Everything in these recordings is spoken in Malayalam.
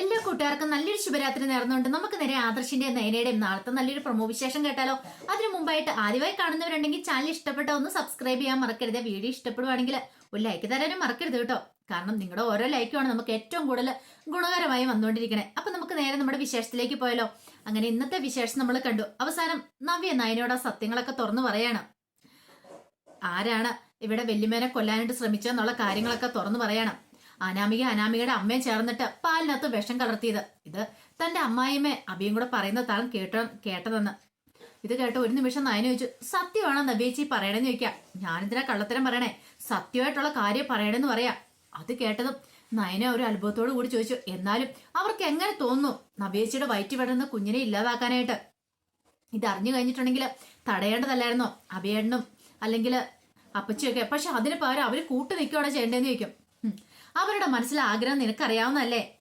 എല്ലാ കൂട്ടുകാർക്കും നല്ലൊരു ശുഭരാത്രി നേർന്നുകൊണ്ട് നമുക്ക് നേരെ ആദർശിന്റെ നയനയുടെയും നാളത്തെ നല്ലൊരു പ്രൊമോ വിശേഷം കേട്ടാലോ? അതിനു മുമ്പായിട്ട് ആദ്യമായി കാണുന്നവരുണ്ടെങ്കിൽ ചാനൽ ഇഷ്ടപ്പെട്ട ഒന്ന് സബ്സ്ക്രൈബ് ചെയ്യാൻ മറക്കരുത്. വീഡിയോ ഇഷ്ടപ്പെടുവാണെങ്കിൽ ഒരു ലൈക്ക് തരാനും മറക്കരുത് കേട്ടോ. കാരണം നിങ്ങളുടെ ഓരോ ലൈക്കുമാണ് നമുക്ക് ഏറ്റവും കൂടുതൽ ഗുണകരമായി വന്നുകൊണ്ടിരിക്കണേ. അപ്പൊ നമുക്ക് നേരെ നമ്മുടെ വിശേഷത്തിലേക്ക് പോയാലോ? അങ്ങനെ ഇന്നത്തെ വിശേഷം നമ്മൾ കണ്ടു. അവസാനം നവ്യ നയനോട് സത്യങ്ങളൊക്കെ തുറന്നു പറയാണ്. ആരാണ് ഇവിടെ വെല്ലുമേനെ കൊല്ലാനായിട്ട് ശ്രമിച്ചെന്നുള്ള കാര്യങ്ങളൊക്കെ തുറന്നു പറയണം. അനാമിക അനാമികയുടെ അമ്മയും ചേർന്നിട്ട് പാലിനകത്ത് വിഷം കലർത്തിയത്. ഇത് തന്റെ അമ്മായിമ്മേ അബിയും കൂടെ പറയുന്ന താൻ കേട്ട കേട്ടതെന്ന്. ഇത് കേട്ട ഒരു നിമിഷം നയന ചോദിച്ചു സത്യമാണോ നബിയേച്ചി പറയണെന്ന് ചോദിക്കാം. ഞാനിതിനെ കള്ളത്തരം പറയണേ? സത്യമായിട്ടുള്ള കാര്യം പറയണെന്ന് പറയാം. അത് കേട്ടതും നയന ഒരു അത്ഭുതത്തോട് കൂടി ചോദിച്ചു എന്നാലും അവർക്ക് എങ്ങനെ തോന്നുന്നു നബിയേച്ചിയുടെ വയറ്റി വിടുന്ന കുഞ്ഞിനെ ഇല്ലാതാക്കാനായിട്ട്? ഇത് അറിഞ്ഞു കഴിഞ്ഞിട്ടുണ്ടെങ്കിൽ തടയേണ്ടതല്ലായിരുന്നോ? അഭിയേട്ടനും അല്ലെങ്കിൽ അപ്പച്ചിയൊക്കെ. പക്ഷെ അതിന് പകരം അവർ കൂട്ടു നിൽക്കുകയാണ് ചെയ്യേണ്ടതെന്ന് ചോദിക്കും. അവരുടെ മനസ്സിലെ ആഗ്രഹം നിനക്കറിയാവുന്നല്ലേ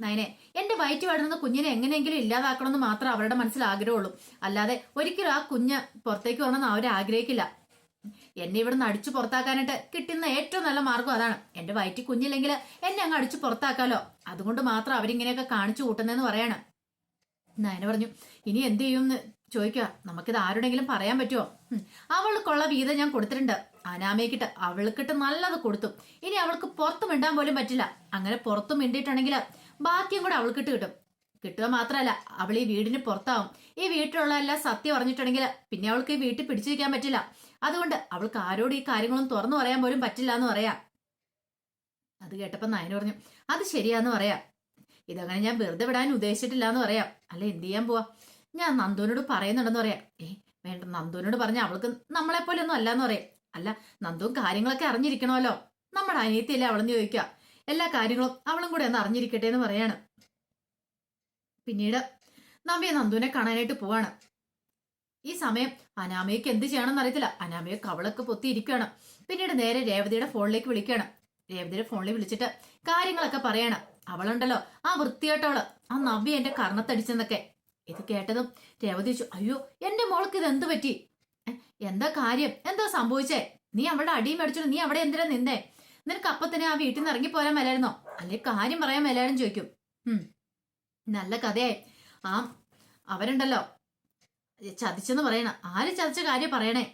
നയനെ എന്റെ വയറ്റ് വളരുന്ന കുഞ്ഞിനെ എങ്ങനെയെങ്കിലും ഇല്ലാതാക്കണമെന്ന് മാത്രം അവരുടെ മനസ്സിൽ ആഗ്രഹമുള്ളൂ. അല്ലാതെ ഒരിക്കലും ആ കുഞ്ഞ് പുറത്തേക്ക് വരണമെന്ന് അവർ ആഗ്രഹിക്കില്ല. എന്നെ ഇവിടുന്ന് അടിച്ചു പുറത്താക്കാനായിട്ട് കിട്ടുന്ന ഏറ്റവും നല്ല മാർഗം അതാണ്. എന്റെ വയറ്റിൽ കുഞ്ഞില്ലെങ്കിൽ എന്നെ അങ്ങ് അടിച്ചു പുറത്താക്കാലോ. അതുകൊണ്ട് മാത്രം അവരിങ്ങനെയൊക്കെ കാണിച്ചു കൂട്ടുന്നതെന്ന് പറയാണ്. നയന പറഞ്ഞു ഇനി എന്ത് ചെയ്യുമെന്ന് ചോദിക്കുക നമുക്കിത് ആരുടെങ്കിലും പറയാൻ പറ്റുമോ. അവൾക്കുള്ള വീതം ഞാൻ കൊടുത്തിട്ടുണ്ട്. അനാമയ്ക്കിട്ട് അവൾക്കിട്ട് നല്ലത് കൊടുത്തു. ഇനി അവൾക്ക് പുറത്ത് മിണ്ടാൻ പോലും പറ്റില്ല. അങ്ങനെ പുറത്ത് മിണ്ടിയിട്ടുണ്ടെങ്കിൽ ബാക്കിയും കൂടെ അവൾക്കിട്ട് കിട്ടും. കിട്ടുക മാത്രമല്ല അവൾ ഈ വീടിന് പുറത്താവും. ഈ വീട്ടിലുള്ള എല്ലാം സത്യം പറഞ്ഞിട്ടുണ്ടെങ്കിൽ പിന്നെ അവൾക്ക് ഈ വീട്ടിൽ പിടിച്ചിരിക്കാൻ പറ്റില്ല. അതുകൊണ്ട് അവൾക്ക് ആരോട് ഈ കാര്യങ്ങളും തുറന്നു പറയാൻ പോലും പറ്റില്ല എന്ന് പറയാം. അത് കേട്ടപ്പോൾ നയന പറഞ്ഞു അത് ശരിയാന്ന് പറയാം. ഇതങ്ങനെ ഞാൻ വെറുതെ വിടാൻ ഉദ്ദേശിച്ചിട്ടില്ല എന്ന് പറയാം. അല്ല എന്ത് ചെയ്യാൻ പോവാ? ഞാൻ നന്ദുവിനോട് പറയുന്നുണ്ടെന്ന് പറയാം. ഏ വേണ്ട നന്ദുവിനോട് പറഞ്ഞ അവൾക്ക് നമ്മളെ പോലെ ഒന്നും അല്ലാന്ന് പറയാം. അല്ല നന്ദുവും കാര്യങ്ങളൊക്കെ അറിഞ്ഞിരിക്കണമല്ലോ. നമ്മുടെ അനിയത്തിയല്ലേ അവളെന്ന് ചോദിക്കുക. എല്ലാ കാര്യങ്ങളും അവളും കൂടെ ഒന്ന് അറിഞ്ഞിരിക്കട്ടെ എന്ന് പറയാണ്. പിന്നീട് നമ്പി നന്ദുവിനെ കാണാനായിട്ട് പോവാണ്. ഈ സമയം അനാമയ്ക്ക് എന്ത് ചെയ്യണമെന്ന് അറിയത്തില്ല. അനാമയെ കവളൊക്കെ പൊത്തി ഇരിക്കുകയാണ്. പിന്നീട് നേരെ രേവതിയുടെ ഫോണിലേക്ക് വിളിക്കുകയാണ്. രേവതിയുടെ ഫോണിൽ വിളിച്ചിട്ട് കാര്യങ്ങളൊക്കെ പറയണം. അവളുണ്ടല്ലോ ആ വൃത്തിയായിട്ടവൾ ആ നവ്യ എന്റെ കർണത്തടിച്ചെന്നൊക്കെ. ഇത് കേട്ടതും രേവതി ചോദിച്ചു അയ്യോ എന്റെ മോൾക്ക് ഇത് എന്ത് പറ്റി എന്താ കാര്യം? എന്താ സംഭവിച്ചേ? നീ അവളുടെ അടിയും അടിച്ചിട്ട് നീ അവിടെ എന്തിനാ നിന്നേ? നിനക്ക് അപ്പൊ തന്നെ ആ വീട്ടിൽ നിന്ന് ഇറങ്ങി പോരാൻ മേലായിരുന്നോ? അല്ലെ കാര്യം പറയാൻ മേലായിരുന്നു ചോദിക്കും. നല്ല കഥയായി. ആ അവരുണ്ടല്ലോ. ചതിച്ചെന്ന് പറയണ. ആര് ചതിച്ച കാര്യം പറയണേ?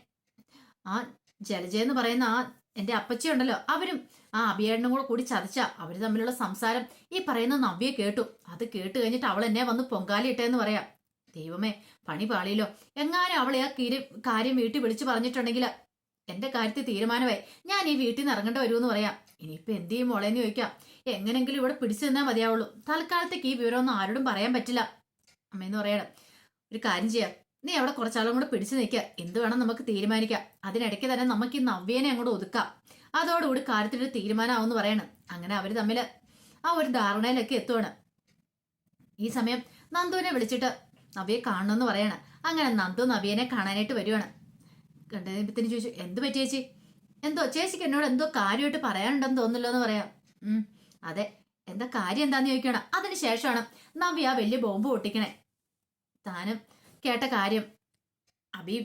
ആ ജലജയെന്ന് പറയുന്ന ആ എന്റെ അപ്പച്ചിയുണ്ടല്ലോ അവരും ആ അഭിയേടനും കൂടെ കൂടി ചതച്ച അവർ തമ്മിലുള്ള സംസാരം ഈ പറയുന്ന നവ്യെ കേട്ടു. അത് കേട്ട് കഴിഞ്ഞിട്ട് അവൾ എന്നെ വന്ന് പൊങ്കാലിട്ടേന്ന് പറയാം. ദൈവമേ പണി പാളിയല്ലോ എങ്ങാനും അവളെ ആ കീരി കാര്യം വീട്ടിൽ വിളിച്ചു പറഞ്ഞിട്ടുണ്ടെങ്കിൽ എന്റെ കാര്യത്തിൽ തീരുമാനമായി. ഞാൻ ഈ വീട്ടിൽ നിന്ന് ഇറങ്ങേണ്ടി വരുമെന്ന് പറയാം. ഇനിയിപ്പോ എന്ത് ചെയ്യും മോളേന്ന് ചോദിക്കാം. എങ്ങനെങ്കിലും ഇവിടെ പിടിച്ചു നിന്നാൽ മതിയാവുള്ളൂ. തൽക്കാലത്തേക്ക് ഈ വിവരമൊന്നും ആരോടും പറയാൻ പറ്റില്ല. അമ്മയെന്ന് പറയണം ഒരു കാര്യം ചെയ്യാം. നീ അവിടെ കുറച്ചാളും കൂടെ പിടിച്ചു നിൽക്കുക എന്ത് വേണം നമുക്ക് തീരുമാനിക്കാം. അതിനിടയ്ക്ക് തന്നെ നമുക്ക് ഈ നവ്യേനെ അങ്ങോട്ട് ഒതുക്കാം. അതോടുകൂടി കാര്യത്തിലൊരു തീരുമാനമാവെന്ന് പറയണം. അങ്ങനെ അവർ തമ്മിൽ ആ ഒരു ധാരണയിലൊക്കെ എത്തുവാണ്. ഈ സമയം നന്ദുവിനെ വിളിച്ചിട്ട് നവ്യെ കാണണമെന്ന് പറയാണ്. അങ്ങനെ നന്ദു നവ്യനെ കാണാനായിട്ട് വരുവാണ്. കണ്ടതിന് ചോദിച്ചു എന്ത് പറ്റി ചേച്ചി? എന്തോ ചേച്ചിക്ക് എന്നോട് എന്തോ കാര്യമായിട്ട് പറയാനുണ്ടെന്ന് തോന്നുന്നില്ല എന്ന് പറയാം അതെ. എന്താ കാര്യം എന്താന്ന് ചോദിക്കണം അതിന് ശേഷമാണ് നവ്യ വലിയ ബോംബ് പൊട്ടിക്കണേ. താനും കേട്ട കാര്യം. അബി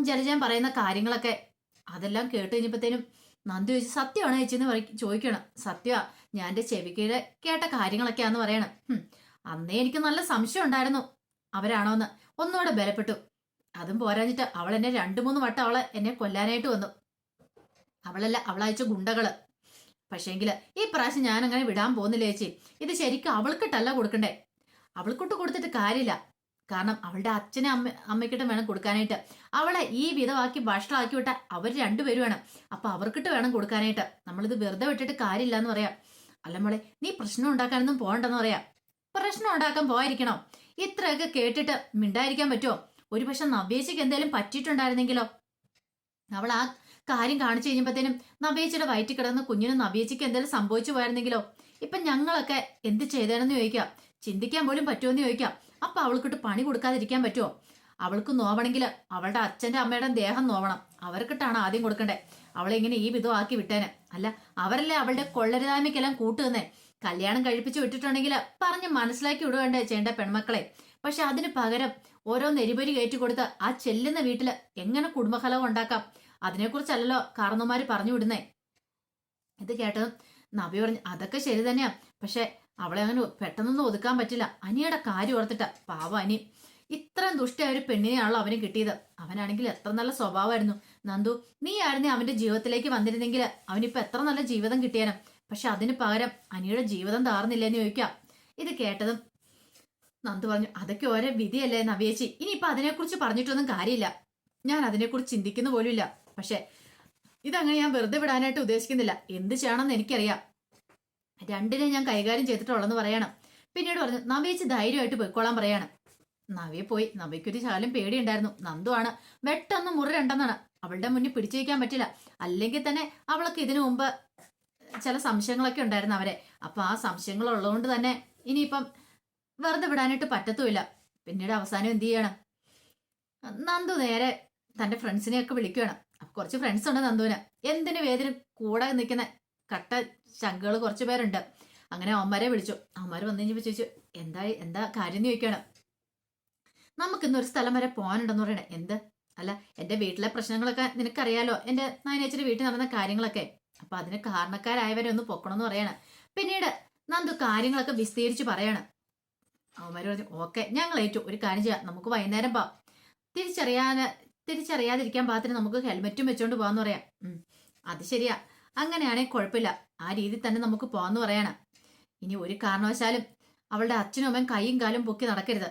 ജലജൻ പറയുന്ന കാര്യങ്ങളൊക്കെ അതെല്ലാം കേട്ട് കഴിഞ്ഞപ്പോഴത്തേനും നന്ദി ചോദിച്ചു സത്യമാണോ ചേച്ചി? എന്ന് പറ ചോദിക്കണം. സത്യമാ ഞാൻ എന്റെ ചെവിക്കീഴ് കേട്ട കാര്യങ്ങളൊക്കെയാന്ന് പറയണം. അന്നേ എനിക്ക് നല്ല സംശയം ഉണ്ടായിരുന്നു. അവരാണോന്ന് ഒന്നുകൂടെ ബലപ്പെട്ടു. അതും പോരാഞ്ഞിട്ട് അവൾ എന്നെ രണ്ടു മൂന്ന് വട്ടം അവളെ എന്നെ കൊല്ലാനായിട്ട് വന്നു. അവളല്ല അവളയച്ച ഗുണ്ടകൾ. പക്ഷേങ്കിൽ ഈ പ്രാവശ്യം ഞാൻ അങ്ങനെ വിടാൻ പോകുന്നില്ല ചേച്ചി? ഇത് ശരിക്കും അവൾക്കിട്ടല്ല കൊടുക്കണ്ടേ? അവൾക്കൊട്ട് കൊടുത്തിട്ട് കാര്യമില്ല. കാരണം അവളുടെ അച്ഛനും അമ്മ അമ്മയ്ക്കിട്ടും വേണം കൊടുക്കാനായിട്ട്. അവളെ ഈ വിധമാക്കി ഭക്ഷണമാക്കി വിട്ട അവർ രണ്ടുപേരുമാണ് അപ്പൊ അവർക്കിട്ട് വേണം കൊടുക്കാനായിട്ട്. നമ്മളിത് വെറുതെ വിട്ടിട്ട് കാര്യമില്ല എന്ന് പറയാം. അല്ല മോളെ നീ പ്രശ്നം ഉണ്ടാക്കാനൊന്നും പോകണ്ടെന്ന് പറയാം. പ്രശ്നം ഉണ്ടാക്കാൻ പോയിരിക്കണോ ഇത്രയൊക്കെ കേട്ടിട്ട് മിണ്ടായിരിക്കാൻ പറ്റുമോ ഒരുപക്ഷെ നവ്യേശിക്ക് എന്തെങ്കിലും പറ്റിയിട്ടുണ്ടായിരുന്നെങ്കിലോ? അവൾ ആ കാര്യം കാണിച്ചു കഴിഞ്ഞപ്പോഴത്തേനും നവ്യേച്ചിയുടെ വയറ്റിൽ കിടന്ന കുഞ്ഞിന് നവ്യേച്ചിക്ക് എന്തെങ്കിലും സംഭവിച്ചു പോയിരുന്നെങ്കിലോ ഇപ്പൊ ഞങ്ങളൊക്കെ എന്ത് ചെയ്തേനെന്ന് ചോദിക്കാം. ചിന്തിക്കാൻ പോലും പറ്റുമെന്ന് ചോദിക്കാം. അപ്പൊ അവൾക്കിട്ട് പണി കൊടുക്കാതിരിക്കാൻ പറ്റുമോ അവൾക്ക് നോവണമെങ്കിൽ അവളുടെ അച്ഛന്റെ അമ്മയുടെ ദേഹം നോവണം. അവർക്കിട്ടാണ് ആദ്യം കൊടുക്കണ്ടേ. അവളെ ഇങ്ങനെ ഈ വിധം ആക്കി വിട്ടേനെ. അല്ല അവരല്ലേ അവളുടെ കൊള്ളരുതായ്മയ്ക്കെല്ലാം കൂട്ടുതന്നേ കല്യാണം കഴിപ്പിച്ച് വിട്ടിട്ടുണ്ടെങ്കിൽ പറഞ്ഞ് മനസ്സിലാക്കി വിടുകണ്ടേ ചെയ്യേണ്ട പെൺമക്കളെ. പക്ഷെ അതിന് പകരം ഓരോ നെരിപൊരി കയറ്റി കൊടുത്ത് ആ ചെല്ലുന്ന വീട്ടിൽ എങ്ങനെ കുടുംബഫലവും ഉണ്ടാക്കാം? അതിനെക്കുറിച്ചല്ലല്ലോ കാർന്നുമാര് പറഞ്ഞു വിടുന്നേ. ഇത് കേട്ടതും നബി പറഞ്ഞു അതൊക്കെ ശരി തന്നെയാ. പക്ഷെ അവളെ അങ്ങനെ പെട്ടെന്നൊന്നും ഒതുക്കാൻ പറ്റില്ല. അനിയുടെ കാര്യം ഓർത്തിട്ടാ പാവം അനി. ഇത്രയും ദുഷ്ട ഒരു പെണ്ണിനെയാണല്ലോ അവന് കിട്ടിയത്. അവനാണെങ്കിൽ എത്ര നല്ല സ്വഭാവമായിരുന്നു. നന്ദു നീ ആയിരുന്നേ അവന്റെ ജീവിതത്തിലേക്ക് വന്നിരുന്നെങ്കിൽ അവനിപ്പോ എത്ര നല്ല ജീവിതം കിട്ടിയാനും. പക്ഷെ അതിന് പകരം അനിയുടെ ജീവിതം താർന്നില്ലെന്ന് ചോദിക്കാം. ഇത് കേട്ടതും നന്ദു പറഞ്ഞു അതൊക്കെ ഓരോ വിധിയല്ലേ നവ്യേച്ചി? ഇനിയിപ്പൊ അതിനെക്കുറിച്ച് പറഞ്ഞിട്ടൊന്നും കാര്യമില്ല. ഞാൻ അതിനെക്കുറിച്ച് ചിന്തിക്കുന്ന പോലുമില്ല. പക്ഷെ ഇതങ്ങനെ ഞാൻ വെറുതെ വിടാനായിട്ട് ഉദ്ദേശിക്കുന്നില്ല. എന്ത് ചെയ്യണമെന്ന് എനിക്കറിയാം. രണ്ടിനെ ഞാൻ കൈകാര്യം ചെയ്തിട്ടുള്ളെന്ന് പറയണം. പിന്നീട് പറഞ്ഞു നവ്യേച്ചി ധൈര്യമായിട്ട് പോയിക്കോളാൻ പറയാണ്. നവിയെ പോയി. നവിക്കൊരു ശാലും പേടിയുണ്ടായിരുന്നു. നന്ദുവാണ് വെട്ടൊന്നും മുറി രണ്ടെന്നാണ് അവളുടെ മുന്നിൽ പിടിച്ചു വയ്ക്കാൻ പറ്റില്ല. അല്ലെങ്കിൽ തന്നെ അവൾക്ക് ഇതിനു മുമ്പ് ചില സംശയങ്ങളൊക്കെ ഉണ്ടായിരുന്നു അവരെ. അപ്പൊ ആ സംശയങ്ങൾ ഉള്ളതുകൊണ്ട് തന്നെ ഇനിയിപ്പം വെറുതെ വിടാനായിട്ട് പറ്റത്തുമില്ല. പിന്നീട് അവസാനം എന്ത് ചെയ്യണം? നന്ദു നേരെ തന്റെ ഫ്രണ്ട്സിനെയൊക്കെ വിളിക്കുകയാണ്. കുറച്ച് ഫ്രണ്ട്സ് ഉണ്ട് നന്ദുവിന്. എന്തിനു വേദന? കൂടെ നിൽക്കുന്ന കട്ട ശങ്കകൾ കുറച്ച് പേരുണ്ട്. അങ്ങനെ അവന്മാരെ വിളിച്ചു. അവന്മാർ വന്നു കഴിഞ്ഞപ്പോൾ ചോദിച്ചു എന്താ എന്താ കാര്യം എന്ന് ചോദിക്കണം നമുക്കിന്ന് ഒരു സ്ഥലം വരെ പോകാനുണ്ടെന്ന് പറയണേ. എന്ത്? അല്ല എന്റെ വീട്ടിലെ പ്രശ്നങ്ങളൊക്കെ നിനക്കറിയാലോ എന്റെ നായനേച്ചിയുടെ വീട്ടിൽ നടന്ന കാര്യങ്ങളൊക്കെ. അപ്പൊ അതിന് കാരണക്കാരായവരെ ഒന്ന് പൊക്കണമെന്ന് പറയാണ്. പിന്നീട് നന്ദു കാര്യങ്ങളൊക്കെ വിസ്തീരിച്ച് പറയാണ്. അവന്മാർ പറഞ്ഞു ഓക്കെ ഞങ്ങൾ ഏറ്റു ഒരു കാര്യം ചെയ്യാം. നമുക്ക് വൈകുന്നേരം പോവാം. തിരിച്ചറിയാൻ തിരിച്ചറിയാതിരിക്കാൻ പാകത്തിന് നമുക്ക് ഹെൽമെറ്റും വെച്ചോണ്ട് പോവാന്ന് പറയാം. അത് ശരിയാ. അങ്ങനെയാണെങ്കിൽ കുഴപ്പമില്ല. ആ രീതിയിൽ തന്നെ നമുക്ക് പോകാന്ന് പറയാണ്. ഇനി ഒരു കാരണവശാലും അവളുടെ അച്ഛനും അമ്മയും കൈയും കാലും പൊക്കി നടക്കരുത്.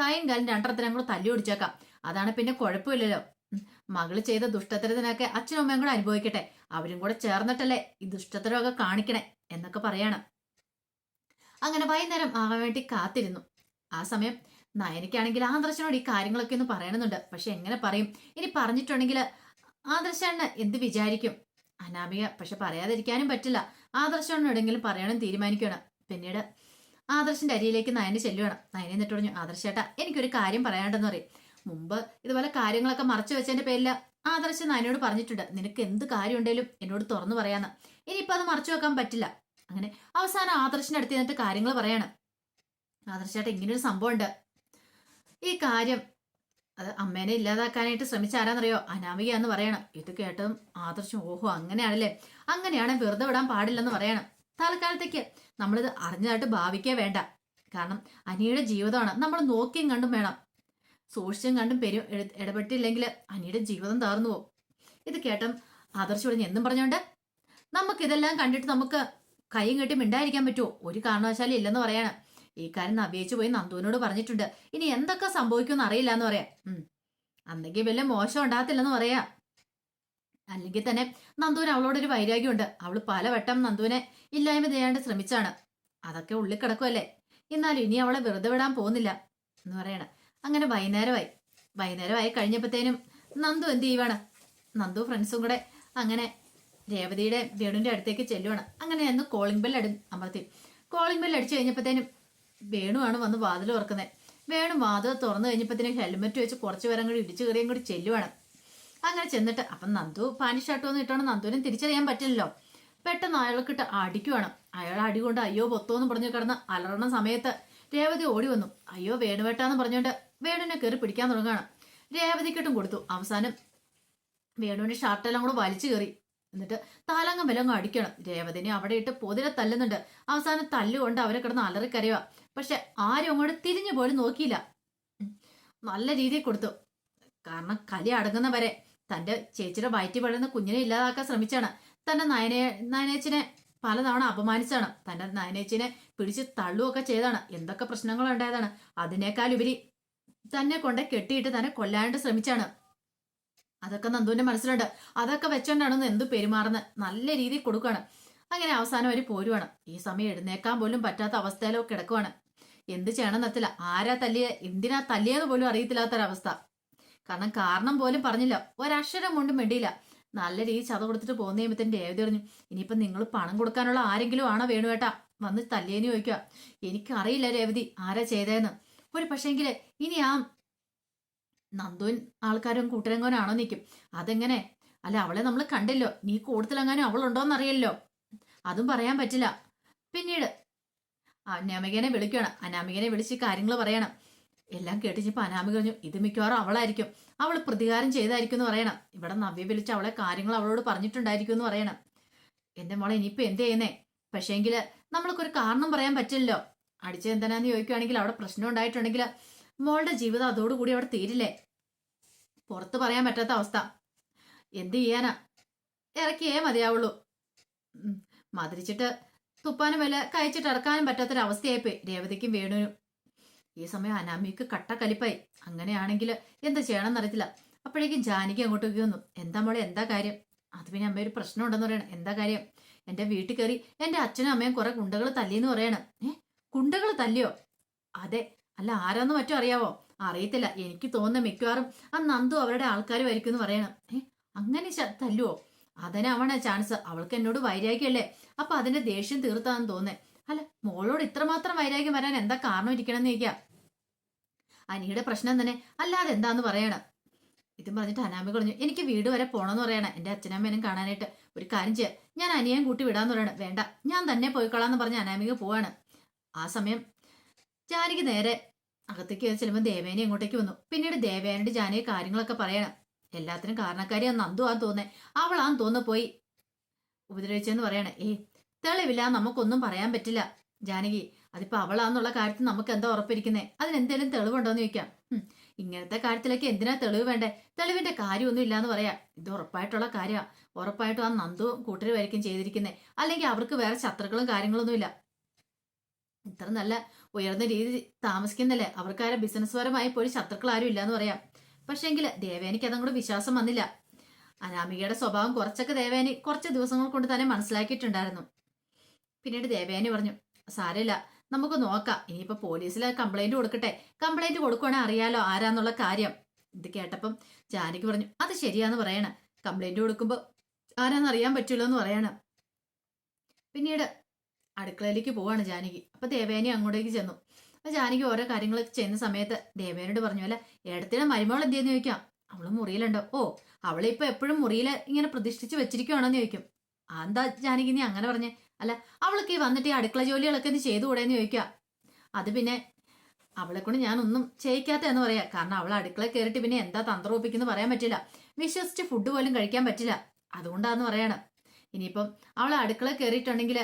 കൈയും കാലും രണ്ടെണ്ണത്തിനും കൂടെ തല്ലി ഓടിച്ചേക്കാം അതാണ് പിന്നെ കുഴപ്പമില്ലല്ലോ. മകൾ ചെയ്ത ദുഷ്ടത്തരത്തിനൊക്കെ അച്ഛനും അമ്മയും കൂടെ അനുഭവിക്കട്ടെ. അവരും കൂടെ ചേർന്നിട്ടല്ലേ ഈ ദുഷ്ടത്തരമൊക്കെ കാണിക്കണേ എന്നൊക്കെ പറയാണ്. അങ്ങനെ വൈകുന്നേരം ആകാൻ വേണ്ടി കാത്തിരുന്നു. ആ സമയം നയനിക്കാണെങ്കിൽ ആദർശനോട് ഈ കാര്യങ്ങളൊക്കെ ഒന്ന് പറയണമെന്നുണ്ട്. പക്ഷെ എങ്ങനെ പറയും? ഇനി പറഞ്ഞിട്ടുണ്ടെങ്കിൽ ആദർശന് എന്ത് വിചാരിക്കും? അനാമിക പക്ഷെ പറയാതിരിക്കാനും പറ്റില്ല. ആദർശനോടെങ്കിലും പറയണം തീരുമാനിക്കണം പിന്നീട് ആദർശിന്റെ അരിയിലേക്ക് നയന് ചെല്ലുകയാണ് നയനെ എന്നിട്ട് പറഞ്ഞു ആദർശേട്ടാ എനിക്കൊരു കാര്യം പറയാണ്ടെന്ന് പറയും. മുമ്പ് ഇതുപോലെ കാര്യങ്ങളൊക്കെ മറച്ചു വെച്ചതിന്റെ പേരിൽ ആദർശ് നയനോട് പറഞ്ഞിട്ടുണ്ട് നിനക്ക് എന്ത് കാര്യം ഉണ്ടെങ്കിലും എന്നോട് തുറന്നു പറയാന്ന്. ഇനിയിപ്പോ അത് മറച്ചു വെക്കാൻ പറ്റില്ല. അങ്ങനെ അവസാനം ആദർശിന്റെ അടുത്ത് നിന്നിട്ട് കാര്യങ്ങൾ പറയാണ്. ആദർശേട്ടാ ഇങ്ങനൊരു സംഭവം ഉണ്ട് ഈ കാര്യം അത് അമ്മേനെ ഇല്ലാതാക്കാനായിട്ട് ശ്രമിച്ച ആരാന്നറിയോ അനാമിക എന്ന് പറയണം. ഇത് കേട്ടതും ആദർശം ഓഹോ അങ്ങനെയാണല്ലേ? അങ്ങനെയാണ് വെറുതെ വിടാൻ പാടില്ലെന്ന് പറയണം. തൽക്കാലത്തേക്ക് നമ്മളിത് അറിഞ്ഞതായിട്ട് ഭാവിക്കേ വേണ്ട. കാരണം അനിയുടെ ജീവിതമാണ്. നമ്മൾ നോക്കിയും കണ്ടും വേണം. സൂക്ഷിച്ചും കണ്ടും പെരും ഇടപെട്ടില്ലെങ്കിൽ അനിയുടെ ജീവിതം താർന്നു പോകും. ഇത് കേട്ടും ആദർശം ഇവിടെ എന്നും പറഞ്ഞോണ്ട്? നമുക്കിതെല്ലാം കണ്ടിട്ട് നമുക്ക് കൈയും കെട്ടി മിണ്ടായിരിക്കാൻ പറ്റുമോ? ഒരു കാരണവശാലും ഇല്ലെന്ന് പറയാണ്. ഈ കാര്യം നവ്യേച്ചു പോയി നന്ദുവിനോട് പറഞ്ഞിട്ടുണ്ട്. ഇനി എന്തൊക്കെ സംഭവിക്കുമെന്ന് അറിയില്ല എന്ന് പറയാ അന്നെങ്കിൽ വലിയ മോശം ഉണ്ടാകത്തില്ലെന്ന് പറയാ. അല്ലെങ്കിൽ തന്നെ നന്ദുവിന് അവളോടൊരു വൈരാഗ്യമുണ്ട്. അവൾ പലവട്ടം നന്ദുവിനെ ഇല്ലായ്മ ചെയ്യാണ്ട് ശ്രമിച്ചാണ്. അതൊക്കെ ഉള്ളിൽ കിടക്കുമല്ലേ എന്നാലും ഇനി അവളെ വെറുതെ വിടാൻ പോകുന്നില്ല എന്ന് പറയണ. അങ്ങനെ വൈകുന്നേരമായി. വൈകുന്നേരമായി കഴിഞ്ഞപ്പോഴത്തേനും നന്ദു എന്ത് ചെയ്യുവാണ്? നന്ദു ഫ്രണ്ട്സും കൂടെ അങ്ങനെ രേവതിയുടെ വേണുവിന്റെ അടുത്തേക്ക് ചെല്ലുവാണ്. അങ്ങനെ അന്ന് കോളിംഗ് ബെൽ അടി അമർത്തി. കോളിംഗ് ബെൽ അടിച്ചു കഴിഞ്ഞപ്പോഴത്തേനും വേണുവാണ് വന്ന് വാതിൽ തുറക്കുന്നത് വേണു വാതിൽ തുറന്നു കഴിഞ്ഞപ്പോഴത്തേനും ഹെൽമെറ്റ് വെച്ച് കുറച്ച് പേരും കൂടി ഇടിച്ചു കയറിയും കൂടി ചെല്ലുവാണ്. അങ്ങനെ ചെന്നിട്ട് അപ്പം നന്ദു പാനി ഒന്നും ഇട്ടാണ് നന്ദുവിനും തിരിച്ചറിയാൻ പറ്റില്ലല്ലോ. പെട്ടെന്ന് അയാൾക്കിട്ട് അടിക്കുവാണ്. അയാൾ അടി കൊണ്ട് അയ്യോ പൊത്തോന്ന് പറഞ്ഞു കിടന്ന് അലറണ സമയത്ത് രേവതി ഓടി വന്നു. അയ്യോ വേണുവേട്ടാന്ന് പറഞ്ഞുകൊണ്ട് വേണുവിനെ കയറി പിടിക്കാൻ തുടങ്ങുകയാണ് രേവതിക്കിട്ടും കൊടുത്തു. അവസാനം വേണുവിന്റെ ഷർട്ടെല്ലാം കൂടെ വലിച്ചു കയറി എന്നിട്ട് താലങ്ങം വിലങ്ങും അടിക്കണം. രേവതിനെ അവിടെ ഇട്ട് പൊതിരെ തല്ലുന്നുണ്ട്. അവസാനം തല്ലുകൊണ്ട് അവരെ കിടന്ന് അലറിക്കരയുക. പക്ഷെ ആരും അങ്ങോട്ട് തിരിഞ്ഞു പോലും നോക്കിയില്ല. നല്ല രീതിയിൽ കൊടുത്തു. കാരണം കലി അടങ്ങുന്നവരെ തന്റെ ചേച്ചിയുടെ വയറ്റി വളരുന്ന കുഞ്ഞിനെ ഇല്ലാതാക്കാൻ ശ്രമിച്ചാണ്. തന്റെ നയനെ നയനേച്ചിനെ പലതവണ അപമാനിച്ചാണ്. തന്റെ നയനേച്ചിനെ പിടിച്ച് തള്ളുകയൊക്കെ ചെയ്താണ്. എന്തൊക്കെ പ്രശ്നങ്ങളുണ്ടായതാണ്. അതിനേക്കാൾ ഉപരി തന്നെ കൊണ്ട് കെട്ടിയിട്ട് തന്നെ കൊല്ലാനായിട്ട് ശ്രമിച്ചാണ്. അതൊക്കെ നന്ദുവിന്റെ മനസ്സിലുണ്ട്. അതൊക്കെ വെച്ചോണ്ടാണെന്ന് എന്തു പെരുമാറുന്നത് നല്ല രീതിയിൽ കൊടുക്കുകയാണ് അങ്ങനെ അവസാനം അവർ പോരുവാണ്. ഈ സമയം എഴുന്നേക്കാൻ പോലും പറ്റാത്ത അവസ്ഥയിലോ കിടക്കുവാണ്. എന്ത് ചെയ്യണം എന്നത്തില്ല ആരാ തല്ലിയ? എന്തിനാ തല്ലിയെന്ന് പോലും അറിയത്തില്ലാത്തൊരവസ്ഥ. കാരണം കാരണം പോലും പറഞ്ഞില്ല. ഒരക്ഷരം കൊണ്ടും വേണ്ടിയില്ല നല്ല രീതി ചത കൊടുത്തിട്ട് പോകുന്ന കഴിയുമ്പത്തേന് രേവതി പറഞ്ഞു ഇനിയിപ്പം നിങ്ങൾ പണം കൊടുക്കാനുള്ള ആരെങ്കിലും ആണോ വേണുവേട്ടാ വന്ന് തല്ലിയെന്ന് ചോദിക്കുക. എനിക്കറിയില്ല രേവതി ആരാ ചെയ്തതെന്ന് ഒരു പക്ഷേങ്കിൽ ഇനി ആ നന്ദുൻ ആൾക്കാരും കൂട്ടരങ്ങോനാണോ നിൽക്കും അതെങ്ങനെ? അല്ല അവളെ നമ്മൾ കണ്ടില്ലോ. നീ കൂടുതലെങ്ങാനും അവളുണ്ടോന്ന് അറിയല്ലോ അതും പറയാൻ പറ്റില്ല. പിന്നീട് അനാമികനെ വിളിക്കണം അനാമികനെ വിളിച്ച് കാര്യങ്ങൾ പറയണം. എല്ലാം കേട്ടിച്ചപ്പോൾ അനാമിക പറഞ്ഞു ഇത് മിക്കവാറും അവളായിരിക്കും. അവൾ പ്രതികാരം ചെയ്തായിരിക്കും എന്ന് പറയണം. ഇവിടെ നവ്യ വിളിച്ച് അവളെ കാര്യങ്ങൾ അവളോട് പറഞ്ഞിട്ടുണ്ടായിരിക്കും എന്ന് പറയണം. എന്റെ മോളെ ഇനിയിപ്പോൾ എന്ത് ചെയ്യുന്നേ? പക്ഷേങ്കിൽ നമ്മൾക്കൊരു കാരണം പറയാൻ പറ്റില്ലല്ലോ. അടിച്ചെന്തിനാന്ന് ചോദിക്കുകയാണെങ്കിൽ അവിടെ പ്രശ്നം ഉണ്ടായിട്ടുണ്ടെങ്കിൽ മോളുടെ ജീവിതം അതോടുകൂടി അവിടെ തീരില്ലേ? പുറത്ത് പറയാൻ പറ്റാത്ത അവസ്ഥ. എന്ത് ചെയ്യാനാ? ഇറക്കിയേ മതിയാവുള്ളൂ. മതിരിച്ചിട്ട് തുപ്പാനും വില കഴിച്ചിട്ട് ഇറക്കാനും പറ്റാത്തൊരവസ്ഥയായിപ്പോയി രേവതിക്കും വേണുവിനും. ഈ സമയം അനാമിക്ക് കട്ട കലിപ്പായി അങ്ങനെയാണെങ്കിൽ എന്താ ചെയ്യണമെന്ന് എന്നറിയത്തില്ല അപ്പോഴേക്കും ജാനകി അങ്ങോട്ട് വന്നു. എന്താ മോളെ എന്താ കാര്യം? അത് പിന്നെ അമ്മ ഒരു പ്രശ്നം ഉണ്ടെന്ന് പറയണം. എന്താ കാര്യം? എന്റെ വീട്ടിൽ കയറി എന്റെ അച്ഛനും അമ്മയും കുറെ കുണ്ടകൾ തല്ലിയെന്ന് പറയണം. ഏ? കുണ്ടകൾ തല്ലിയോ? അതെ അല്ല ആരാന്ന് മറ്റോ അറിയാവോ? അറിയത്തില്ല. എനിക്ക് തോന്നുന്ന മിക്കവാറും ആ നന്ദു അവരുടെ ആൾക്കാർ വരിക്കും എന്ന് പറയണം. ഏഹ് അങ്ങനെ തല്ലുവോ? അതിനാവണ ചാൻസ്. അവൾക്ക് എന്നോട് വൈരാഗ്യമല്ലേ അപ്പൊ അതിന്റെ ദേഷ്യം തീർത്താന്ന് തോന്നേ. അല്ല മോളോട് ഇത്രമാത്രം വൈരാഗ്യം വരാൻ എന്താ കാരണം ഇരിക്കണം എന്ന് ചോദിക്കാം. അനിയുടെ പ്രശ്നം തന്നെ അല്ലാതെ എന്താന്ന് പറയണം. ഇതും പറഞ്ഞിട്ട് അനാമി പറഞ്ഞു എനിക്ക് വീട് വരെ പോണമെന്ന് പറയണം. എന്റെ അച്ഛനമ്മേനും കാണാനായിട്ട് ഒരു കാര്യം ചെയ്യാം. ഞാൻ അനിയൻ കൂട്ടി വിടാന്ന് പറയണം. വേണ്ട ഞാൻ തന്നെ പോയിക്കൊള്ളാന്ന് പറഞ്ഞ് അനാമിക പോവാണ്. ആ സമയം ജാനകി നേരെ അകത്തേക്ക് കയറി ചെല്ലുമ്പോൾ ദേവേനെ ഇങ്ങോട്ടേക്ക് വന്നു. പിന്നീട് ദേവേനോട് ജാനകി കാര്യങ്ങളൊക്കെ പറയണം. എല്ലാത്തിനും കാരണക്കാരി ആ നന്ദു ആന്ന് തോന്നേ അവളാന്ന് തോന്നു പോയി ഉപദ്രവിച്ചെന്ന് പറയണേ. ഏയ് തെളിവില്ല നമുക്കൊന്നും പറയാൻ പറ്റില്ല. ജാനകി അതിപ്പോ അവളാന്നുള്ള കാര്യത്തിൽ നമുക്ക് എന്താ ഉറപ്പിരിക്കുന്നേ? അതിനെന്തേലും തെളിവുണ്ടോന്ന് ചോദിക്കാം. ഇങ്ങനത്തെ കാര്യത്തിലൊക്കെ എന്തിനാ തെളിവ് വേണ്ടേ? തെളിവിന്റെ കാര്യമൊന്നും ഇല്ലാന്ന് പറയാ. ഇത് ഉറപ്പായിട്ടുള്ള കാര്യമാ ഉറപ്പായിട്ടും ആ നന്ദു കൂട്ടരുമായിരിക്കും ചെയ്തിരിക്കുന്നേ. അല്ലെങ്കിൽ അവർക്ക് വേറെ ശത്രുക്കളും കാര്യങ്ങളൊന്നും ഇല്ല ഇത്ര നല്ല ഉയർന്ന രീതി താമസിക്കുന്നല്ലേ. അവർക്കാരെ ബിസിനസ് പരമായി പോയി ശത്രുക്കൾ ആരും ഇല്ലാന്ന് പറയാം. പക്ഷെങ്കിൽ ദേവേനിക്ക് അതും കൂടെ വിശ്വാസം വന്നില്ല. അനാമികയുടെ സ്വഭാവം കുറച്ചൊക്കെ ദേവേനി കുറച്ച് ദിവസങ്ങൾ കൊണ്ട് തന്നെ മനസ്സിലാക്കിയിട്ടുണ്ടായിരുന്നു. പിന്നീട് ദേവേനി പറഞ്ഞു സാരമില്ല നമുക്ക് നോക്കാം. ഇനിയിപ്പോ പോലീസിൽ കംപ്ലൈന്റ് കൊടുക്കട്ടെ. കംപ്ലൈന്റ് കൊടുക്കുവാണെങ്കിൽ അറിയാലോ ആരാന്നുള്ള കാര്യം. ഇത് കേട്ടപ്പം ജാനകി പറഞ്ഞു അത് ശരിയാന്ന് പറയണ. കംപ്ലൈന്റ് കൊടുക്കുമ്പോൾ ആരാന്നറിയാൻ അറിയാൻ പറ്റുമല്ലോ എന്ന് പറയണം. പിന്നീട് അടുക്കളയിലേക്ക് പോവാണ് ജാനകി. അപ്പൊ ദേവേനി അങ്ങോട്ടേക്ക് ചെന്നു. അപ്പൊ ജാനകി ഓരോ കാര്യങ്ങളൊക്കെ ചെയ്യുന്ന സമയത്ത് ദേവേനോട് പറഞ്ഞു അല്ല ഏടത്തിനെ മരുമോൾ എന്തെന്ന് ചോദിക്കാം? അവൾ മുറിയിലുണ്ടോ? ഓ അവളെ ഇപ്പൊ എപ്പോഴും മുറിയിൽ ഇങ്ങനെ പ്രതിഷ്ഠിച്ച് വെച്ചിരിക്കുവാണെന്ന് ചോദിക്കും. എന്താ ജാനകി നീ അങ്ങനെ പറഞ്ഞേ? അല്ല അവൾക്ക് ഈ വന്നിട്ട് ഈ അടുക്കള ജോലികളൊക്കെ നീ ചെയ്തുകൂടെന്ന് ചോദിക്കുക അത് പിന്നെ അവളെ കൊണ്ട് ഞാൻ ഒന്നും ചെയ്യിക്കാത്ത എന്ന് പറയാ. കാരണം അവൾ അടുക്കള കയറിയിട്ട് പിന്നെ എന്താ തന്ത്രം ഒപ്പിക്കുന്നു പറയാൻ പറ്റില്ല. വിശ്വസിച്ച് ഫുഡ് പോലും കഴിക്കാൻ പറ്റില്ല. അതുകൊണ്ടാന്ന് പറയാണ്. ഇനിയിപ്പം അവൾ അടുക്കള കയറിയിട്ടുണ്ടെങ്കിൽ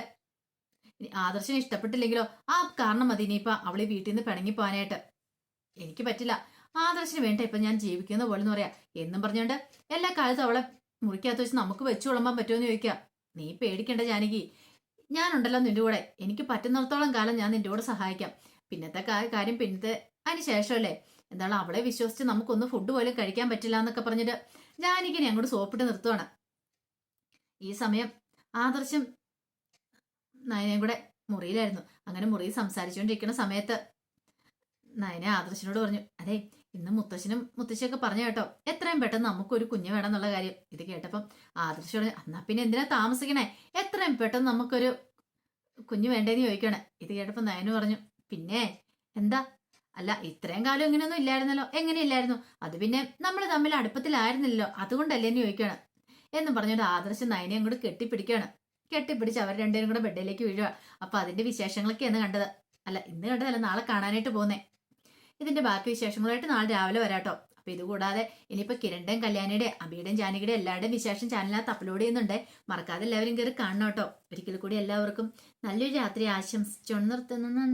ആദർശന് ഇഷ്ടപ്പെട്ടില്ലെങ്കിലോ? ആ കാരണം മതി ഇനിയിപ്പ അവളെ വീട്ടിൽ നിന്ന് പിണങ്ങി പോകാനായിട്ട്. എനിക്ക് പറ്റില്ല. ആദർശന് വേണ്ട ഇപ്പൊ ഞാൻ ജീവിക്കുന്ന പോലെ എന്ന് പറയാ. എന്നും പറഞ്ഞുകൊണ്ട് എല്ലാ കാലത്തും അവളെ മുറിക്കകത്ത് വെച്ച് നമുക്ക് വെച്ചു വിളമ്പാൻ പറ്റുമെന്ന് ചോദിക്കുക നീ പേടിക്കണ്ട ജാനകി. ഞാനുണ്ടല്ലോ നിന്റെ കൂടെ. എനിക്ക് പറ്റുന്നിടത്തോളം കാലം ഞാൻ നിന്റെ കൂടെ സഹായിക്കാം. പിന്നത്തെ കാര്യം പിന്നത്തെ അതിന് ശേഷമല്ലേ? എന്താണ് അവളെ വിശ്വസിച്ച് നമുക്കൊന്ന് ഫുഡ് പോലും കഴിക്കാൻ പറ്റില്ല എന്നൊക്കെ പറഞ്ഞിട്ട് ജാനകിനെ അങ്ങോട്ട് സോപ്പിട്ട് നിർത്തുവാണ്. ഈ സമയം ആദർശം നയനയും കൂടെ മുറിയിലായിരുന്നു. അങ്ങനെ മുറിയിൽ സംസാരിച്ചുകൊണ്ടിരിക്കുന്ന സമയത്ത് നയനെ ആദർശനോട് പറഞ്ഞു അതെ ഇന്ന് മുത്തശ്ശനും മുത്തശ്ശിയൊക്കെ പറഞ്ഞു കേട്ടോ. എത്രയും പെട്ടെന്ന് നമുക്കൊരു കുഞ്ഞ് വേണം എന്നുള്ള കാര്യം. ഇത് കേട്ടപ്പം ആദർശ് പറഞ്ഞു എന്നാ പിന്നെ എന്തിനാ താമസിക്കണേ? എത്രയും പെട്ടെന്ന് നമുക്കൊരു കുഞ്ഞ് വേണ്ടേന്ന് ചോദിക്കണേ. ഇത് കേട്ടപ്പോൾ നയനു പറഞ്ഞു പിന്നെ എന്താ? അല്ല ഇത്രയും കാലം ഇങ്ങനെയൊന്നും ഇല്ലായിരുന്നല്ലോ. എങ്ങനെയില്ലായിരുന്നു? അത് പിന്നെ നമ്മൾ തമ്മിൽ അടുപ്പത്തിലായിരുന്നില്ലല്ലോ. അതുകൊണ്ടല്ലേ എന്ന് ചോദിക്കണം. എന്ന് പറഞ്ഞുകൊണ്ട് ആദർശം നയനെ അങ്ങോട്ട് കെട്ടിപ്പിടിക്കുകയാണ്. കെട്ടിപ്പിടിച്ച് അവർ രണ്ടുപേരും കൂടെ ബെഡിലേക്ക് വീഴുക അപ്പൊ അതിന്റെ വിശേഷങ്ങളൊക്കെയാണ് കണ്ടത്. അല്ല ഇന്ന് കണ്ടതല്ല നാളെ കാണാനായിട്ട് പോകുന്നേ ഇതിന്റെ ബാക്കി വിശേഷങ്ങളായിട്ട് നാളെ രാവിലെ വരാട്ടോ അപ്പൊ ഇതുകൂടാതെ ഇനിയിപ്പോ കിരണ്ടൻ കല്യാണിയുടെ അബിയുടെയും ജാനകിയുടെ എല്ലാവരുടെയും വിശേഷം ചാനലിനകത്ത് അപ്ലോഡ് ചെയ്യുന്നുണ്ട്. മറക്കാതെ എല്ലാവരും കയറി കാണണം കേട്ടോ. ഒരിക്കൽ കൂടി എല്ലാവർക്കും നല്ലൊരു രാത്രി ആശംസിച്ചോണ്ട് നിർത്തുന്നു.